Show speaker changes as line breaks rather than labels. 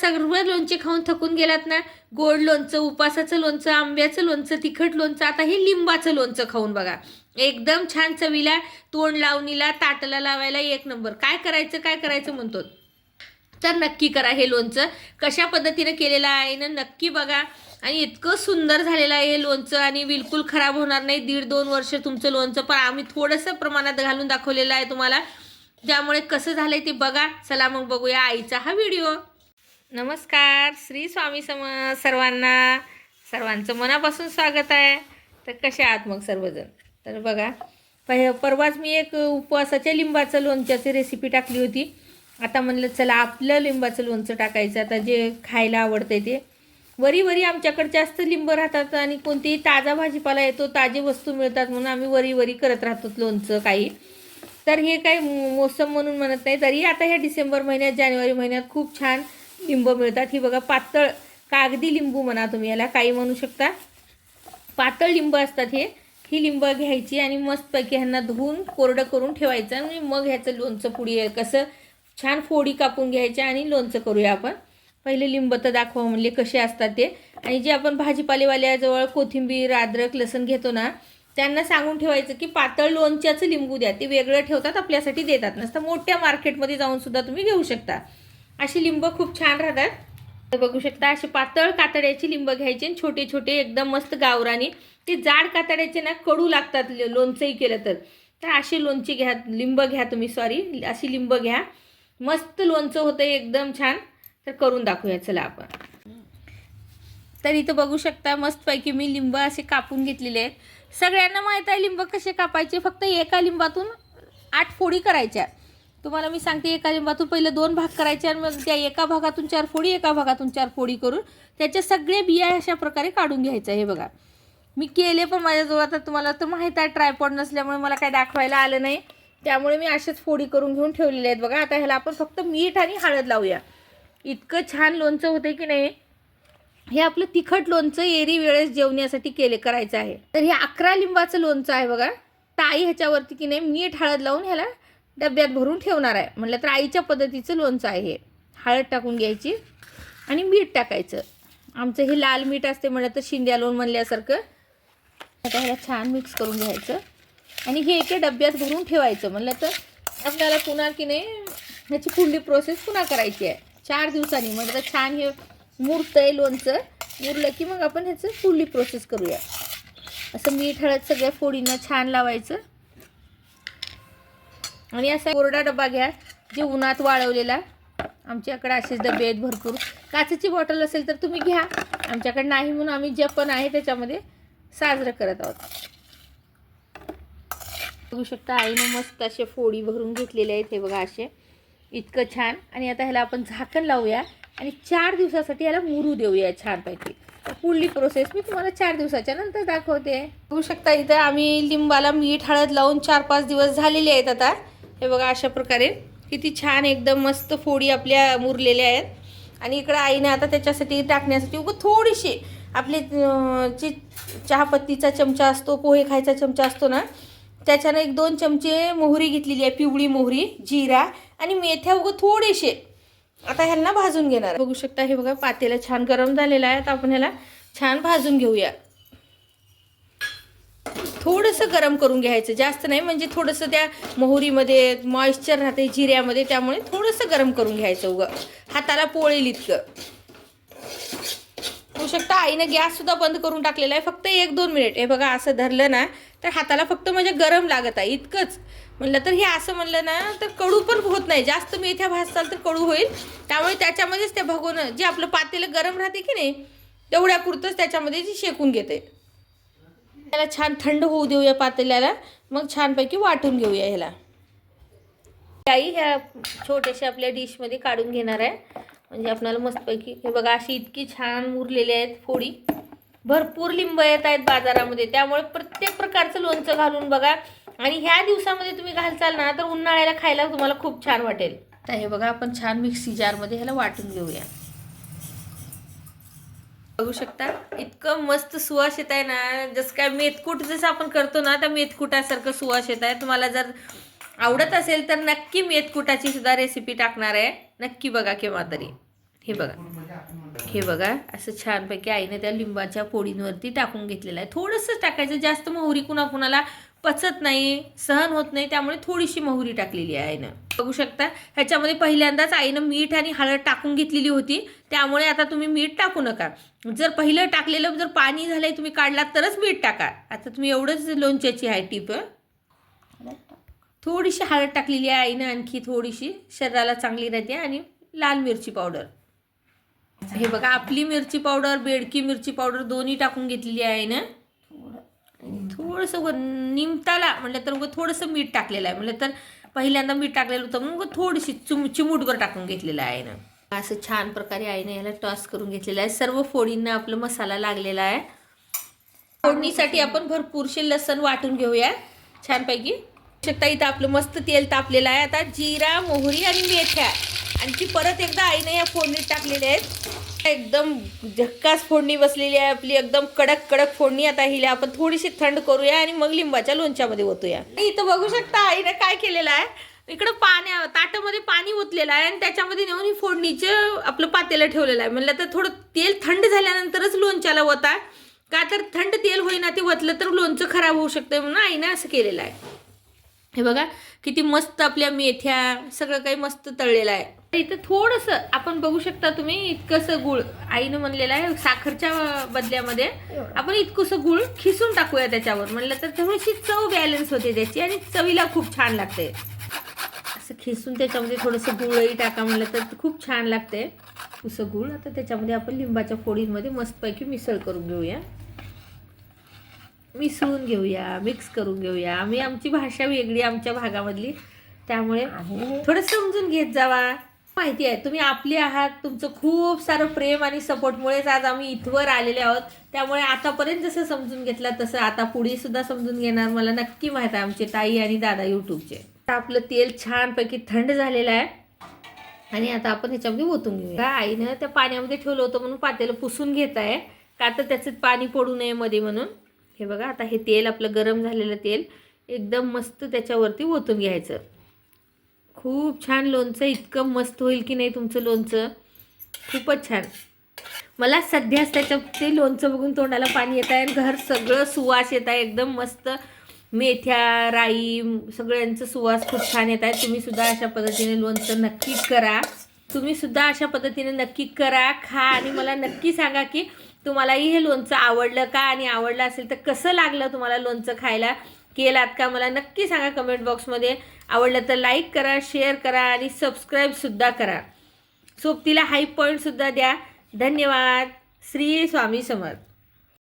सर्व लोणचे खाऊन थकून गेलात ना? गोड लोणचं उपासाचं लोणचं आंब्याचं लोणचं तिखट लोणचं आता हे लिंबाचं लोणचं खाऊन बघा. एकदम छान चवीला तोंड लावणीला ताटला लावायला एक नंबर. काय करायचं काय करायचं म्हणतो? तर नक्की करा हे लोणचं. कशा पद्धतीनं केलेलं आहे ना नक्की बघा. आणि इतकं सुंदर झालेलं आहे हे लोणचं आणि बिलकुल खराब होणार नाही. दीड दोन वर्ष तुमचं लोणचं पण आम्ही थोडंसं प्रमाणात घालून दाखवलेलं आहे तुम्हाला. त्यामुळे कसं झालंय ते बघा. चला मग बघूया आईचा हा व्हिडिओ. नमस्कार श्री स्वामी सम सर्वांना. सर्वांचं मनापासून स्वागत आहे. तर कसे आहात मग सर्वजण? तर बघा पहि परवाच मी एक उपवासाच्या लिंबाचं लोणच्याची रेसिपी टाकली होती. आता म्हणलं चला आपलं लिंबाचं लोणचं टाकायचं. आता जे खायला आवडतंय ते. वरी वरी आमच्याकडे जास्त लिंब राहतात आणि कोणतीही ताजा भाजीपाला येतो ताजे वस्तू मिळतात म्हणून आम्ही वरी वरी करत राहतो लोणचं काही. तर हे काही मो- मोसम म्हणून म्हणत नाही तरी आता ह्या डिसेंबर महिन्यात जानेवारी महिन्यात खूप छान लिंबू मिळतात. ही बघा पातळ कागदी लिंबू म्हणा तुम्ही याला काही म्हणू शकता. पातळ लिंब असतात हे. ही लिंब घ्यायची आणि मस्तपैकी ह्यांना धुवून कोरडं करून ठेवायचं आणि मग ह्याचं लोणचं पुडी कसं छान फोडी कापून घ्यायच्या आणि लोणचं करूया आपण. पहिले लिंब तर दाखवा म्हणले कसे असतात ते. आणि जे आपण भाजीपालेवाल्याजवळ कोथिंबीर अद्रक लसण घेतो ना त्यांना सांगून ठेवायचं की पातळ लोणच्याचं लिंबू द्या. ते वेगळं ठेवतात आपल्यासाठी देतात. नसतं मोठ्या मार्केटमध्ये जाऊन सुद्धा तुम्ही घेऊ शकता. अशी लिंब खूप छान राहतात. तर बघू शकता असे पातळ कातड्याची लिंब घ्यायचे आणि छोटे छोटे एकदम मस्त गावराने. ते जाड कातड्याचे ना कडू लागतात ल- लोणचंही केलं तर. तर असे लोणचे घ्या लिंब घ्या तुम्ही सॉरी अशी लिंब घ्या. मस्त लोणचं होतं एकदम छान. तर करून दाखवूया चला आपण. तर इथं बघू शकता मस्तपैकी मी लिंब असे कापून घेतलेले आहेत. सगळ्यांना माहीत आहे लिंब कसे कापायचे? फक्त एका लिंबातून आठ फोडी करायच्या. तुम्हाला मी सांगते एका लिंबातून पहिलं दोन भाग करायचे आणि मग त्या एका भागातून चार फोडी एका भागातून चार फोडी करून त्याच्या सगळे बिया अशा प्रकारे काढून घ्यायचं हे बघा. मी केले पण माझ्याजवळ आता तुम्हाला तर माहीत आहे ट्रायपॉड नसल्यामुळे मला काय दाखवायला आलं नाही. त्यामुळे मी असेच फोडी करून घेऊन ठेवलेले आहेत बघा. आता ह्याला आपण फक्त मीठ आणि हळद लावूया. इतकं छान लोणचं होतं की नाही? हे आपलं तिखट लोणचं एरी वेळेस जेवण्यासाठी केले करायचं आहे. तर हे अकरा लिंबाचं लोणचं आहे बघा. ताई ह्याच्यावरती की नाही मीठ हळद लावून ह्याला डब्यात भरून ठेवणार आहे. म्हटलं तर आईच्या पद्धतीचं लोणचं आहे. हे हळद टाकून घ्यायची आणि मीठ टाकायचं. आमचं हे लाल मीठ असते म्हटलं तर शिंद्या लोण म्हणल्यासारखं. आता ह्याला छान मिक्स करून घ्यायचं. आणि हे एके डब्यात भरून ठेवायचं. म्हणलं तर आपल्याला पुन्हा की नाही ह्याची पुढली प्रोसेस पुन्हा करायची आहे? चार दिवसांनी. म्हटलं तर छान हे मुरतं आहे लोणचं. मुरलं की मग आपण ह्याचं पुढली प्रोसेस करूया. असं मीठ हळद सगळ्या फोडीनं छान लावायचं. आणि असा कोरडा डबा घ्या जे उन्हात वाळवलेला. आमच्याकडे असेच डबे आहेत भरपूर. काचेची बॉटल असेल तर तुम्ही घ्या. आमच्याकडे नाही म्हणून आम्ही जे पण आहे त्याच्यामध्ये साजरं करत आहोत. बघू शकता आईने मस्त असे फोडी भरून घेतलेले आहेत हे बघा असे. इतकं छान. आणि आता ह्याला आपण झाकण लावूया आणि चार दिवसासाठी याला मुरू देऊया छानपैकी. पुढली प्रोसेस मी तुम्हाला चार दिवसाच्या नंतर दाखवते. बघू शकता इथं आम्ही लिंबाला मीठ हळद लावून चार पाच दिवस झालेले आहेत आता. हे बघा अशा प्रकारे. किती छान एकदम मस्त फोडी आपल्या मुरलेल्या आहेत. आणि इकडं आईने आता त्याच्यासाठी टाकण्यासाठी उगं थोडीशी आपले जी जे चहापत्तीचा चमचा असतो पोहे खायचा चमचा असतो ना त्याच्यानं एक दोन चमचे मोहरी घेतलेली आहे पिवळी मोहरी जिरा आणि मेथ्या उगं थोडेसे. आता ह्यांना भाजून घेणार बघू शकता हे बघा पातेला छान गरम झालेला आहे. आता आपण ह्याला छान भाजून घेऊया. थोडंसं गरम करून घ्यायचं जास्त नाही. म्हणजे थोडंसं त्या मोहरीमध्ये मॉइश्चर राहते जिऱ्यामध्ये त्यामुळे थोडंसं गरम करून घ्यायचं उगं. हाताला पोळेल इतकं. होऊ शकता आईनं गॅससुद्धा बंद करून टाकलेला आहे फक्त एक दोन मिनिट. हे बघा असं धरलं ना तर हाताला फक्त म्हणजे गरम लागत आहे इतकंच. म्हणलं तर हे असं म्हणलं ना तर कडू पण होत नाही. जास्त मेथ्या भाजताल तर कडू होईल. त्यामुळे त्याच्यामध्येच ते भगवून जे आपलं पातेलं गरम राहते की नाही तेवढ्यापुरतंच त्याच्यामध्ये जी शेकून घेते. त्याला छान थंड होऊ देऊया पातेल्याला. मग छानपैकी वाटून घेऊया ह्याला. आई ह्या छोट्याशा आपल्या डिशमध्ये काढून घेणार आहे. म्हणजे आपल्याला मस्तपैकी हे बघा अशी इतकी छान उरलेली आहेत फोडी. भरपूर लिंब येत आहेत बाजारामध्ये. त्यामुळे प्रत्येक प्रकारचं लोणचं घालून बघा. आणि ह्या दिवसामध्ये तुम्ही घालचाल ना तर उन्हाळ्याला खायला तुम्हाला खूप छान वाटेल. तर हे बघा आपण छान मिक्सी जारमध्ये ह्याला वाटून घेऊया. बघू शकता. इतकं मस्त सुवास येत आहे ना जसं काय मेथकूट जसं आपण करतो ना त्या मेथकुटासारखं सुवास येत आहे. तुम्हाला जर आवडत असेल तर नक्की मेथकुटाची सुद्धा रेसिपी टाकणार आहे. नक्की बघा केव्हा तरी. हे बघा. हे बघा असं छानपैकी आईने त्या लिंबाच्या पोळींवरती टाकून घेतलेलं आहे. थोडंसं टाकायचं जास्त मोहरी कुणा कुणाला पचत नाही सहन होत नाही त्यामुळे थोडीशी मोहरी टाकलेली आहे आईनं. बघू शकता. ह्याच्यामध्ये पहिल्यांदाच आईनं मीठ आणि हळद टाकून घेतलेली होती. त्यामुळे आता तुम्ही मीठ टाकू नका. जर पहिलं टाकलेलं जर पाणी झालंय तुम्ही काढलात तरच मीठ टाका. आता तुम्ही एवढंच लोणच्याची आहे टीप. थोडीशी हळद टाकलेली आहे आईनं आणखी थोडीशी. शरीराला चांगली राहते आणि लाल मिरची पावडर. हे बघा आपली मिरची पावडर बेडकी मिरची पावडर दोन्ही टाकून घेतलेली आहे ना थोडंसं निमताला म्हटलं तर थोडंसं मीठ टाकलेलं आहे. म्हटलं तर पहिल्यांदा मीठ टाकलेलं होतं मग थोडीशी चुम चिमूटभर टाकून घेतलेलं आहे ना असं छान प्रकारे आईने याला टॉस करून घेतलेलं आहे. सर्व फोडींना आपला मसाला लागलेला आहे. फोडणीसाठी आपण भरपूरशे लसण वाटून घेऊया. छानपैकी. शकता इथं आपलं मस्त तेल तापलेलं आहे. आता जिरा मोहरी आणि मेथ्या. आणखी परत एकदा आईने या फोडणीत टाकलेल्या आहेत. एकदम झक्कास फोडणी बसलेली आहे आपली एकदम कडक कडक फोडणी आता हिला आपण थोडीशी थंड करूया आणि मग लिंबाच्या लोणच्यामध्ये ओतूया. इथं बघू शकता आईने काय केलेलं आहे. इकडं पाण्या ताटामध्ये पाणी ओतलेलं आहे आणि त्याच्यामध्ये नेऊन ही फोडणीचं आपलं पातेलं ठेवलेलं आहे. म्हणलं तर थोडं तेल थंड झाल्यानंतरच लोणच्याला ओता का तर थंड तेल होईना ते ओतलं तर लोणचं खराब होऊ शकतं म्हणून आईनं असं केलेलं आहे. हे बघा किती मस्त आपल्या मेथ्या सगळं काही मस्त तळलेलं आहे. इथं थोडंसं आपण बघू शकता तुम्ही इतकंसं गुळ. आईनं म्हणलेलं आहे साखरच्या बदल्यामध्ये आपण इतकंसं गुळ खिसून टाकूया त्याच्यावर. म्हणलं तर थोडीशी चव बॅलन्स होते त्याची आणि चवीला खूप छान लागते. असं खिसून त्याच्यामध्ये थोडंसं गुळही टाका म्हणलं तर खूप छान लागते. उसं गुळ. आता त्याच्यामध्ये आपण लिंबाच्या फोडींमध्ये मस्तपैकी मिसळ करून घेऊया. मिसळून घेऊया मिक्स करून घेऊया. आम्ही आमची भाषा वेगळी आमच्या भागामधली. त्यामुळे थोडं समजून घेत जावा. माहिती आहे तुम्ही आपले आहात तुमचं खूप सारं प्रेम आणि सपोर्टमुळेच आज आम्ही इथवर आलेले आहोत. त्यामुळे आतापर्यंत जसं समजून घेतलं तसं आता पुढे सुद्धा समजून घेणार. मला नक्की माहीत आहे आमचे ताई आणि दादा यूट्यूबचे आपलं तेल छानपैकी थंड झालेलं आहे. आणि आता आपण ह्याच्यामध्ये ओतून घेऊया. आईनं त्या पाण्यामध्ये ठेवलं होतं म्हणून पातेलं पुसून घेत आहे. का तर त्याचं पाणी पडू नये मध्ये म्हणून. हे बघा आता हे तेल आपलं गरम झालेलं तेल एकदम मस्त त्याच्यावरती ओतून घ्यायचं. खूप छान लोणचं इतकं मस्त होईल की नाही तुमचं लोणचं? खूपच छान. मला सध्याच त्याच्या ते लोणचं बघून तोंडाला पाणी येत आहे आणि घर सगळं सुवास येत आहे. एकदम मस्त मेथ्या राई सगळ्यांचं सुवास खूप छान येत आहे. तुम्हीसुद्धा अशा पद्धतीने लोणचं नक्की करा. तुम्हीसुद्धा अशा पद्धतीने नक्की करा खा आणि मला नक्की सांगा की तुम्हालाही हे लोणचं आवडलं का? आणि आवडलं असेल तर कसं लागलं तुम्हाला लोणचं खायला? केलात का? मला नक्की सांगा कमेंट बॉक्समध्ये आवडलं तर लाईक करा शेअर करा आणि सबस्क्राईबसुद्धा करा. सोबतीला हाय पॉईंटसुद्धा द्या. धन्यवाद. श्री स्वामी समर्थ.